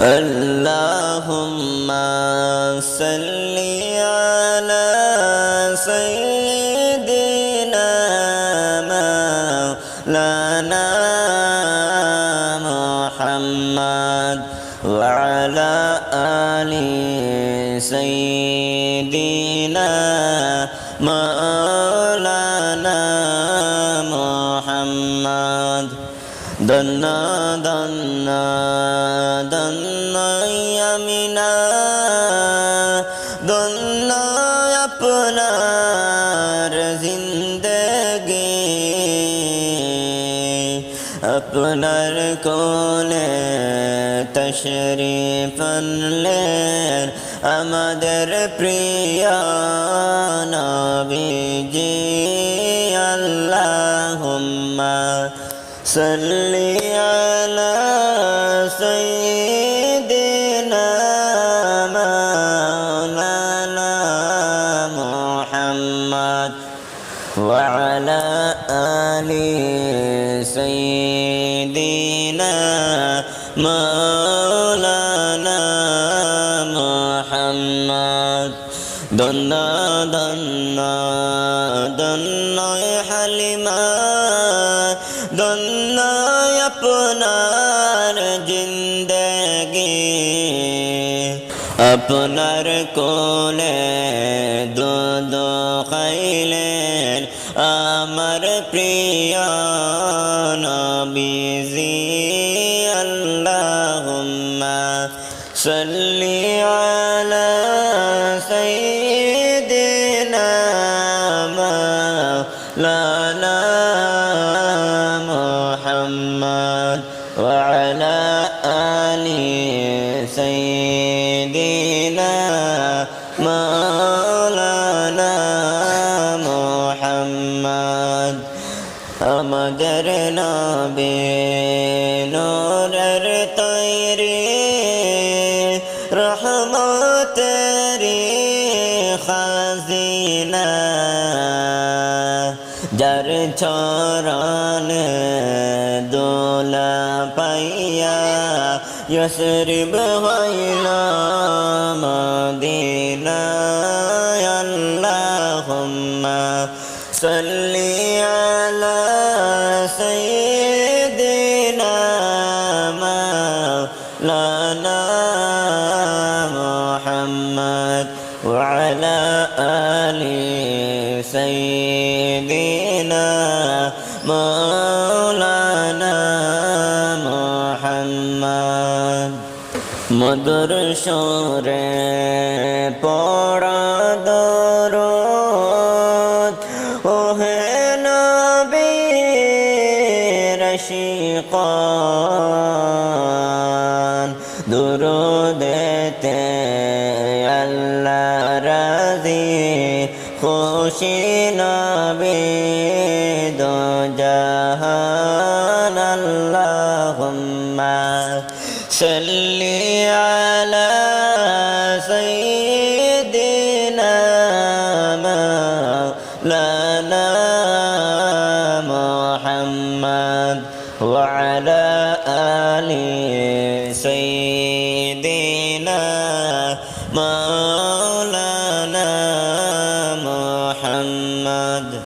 اللهم صل على سيدنا مولانا محمد وعلى آل سيدنا مولانا محمد. دنا دنا দন্নয় আমি না দন্ন আপনার জিন্দগি, আপনার কোনে তশরি আনলেন আমাদের প্রিয় নবীজি, আল্লাহুম্মা সাল্লি আলা সাইয়্যিদিনা محمد وعلى آل سيدنا مولانا محمد دنا دنا دنا حليما دنا يا بنار جندي আপনার কোলে দুধ খাইলেন আমার প্রিয় নবীজি আল্লাহুম্মা সাল্লি আলা সাইয়্যিদিনা মাওলানা মুহাম্মদ ওয়া আলা মালানা মোহাম্মদ আমাদের নবে নোরের তৈরি রহমতেরি খাজিনা যার চরণ দোলা পাইয়া ইয়সরিব হইলা। غينا مدينة اللهم صل على سيدنا مولانا محمد وعلى آل سيدنا مولانا মধুর সুরে পড়া দরদ। ও হে নবী রশিকান দুরুদেতে আল্লাহ রাজি, খুশি নবী দো জাহান وعلى آل سيدنا محمد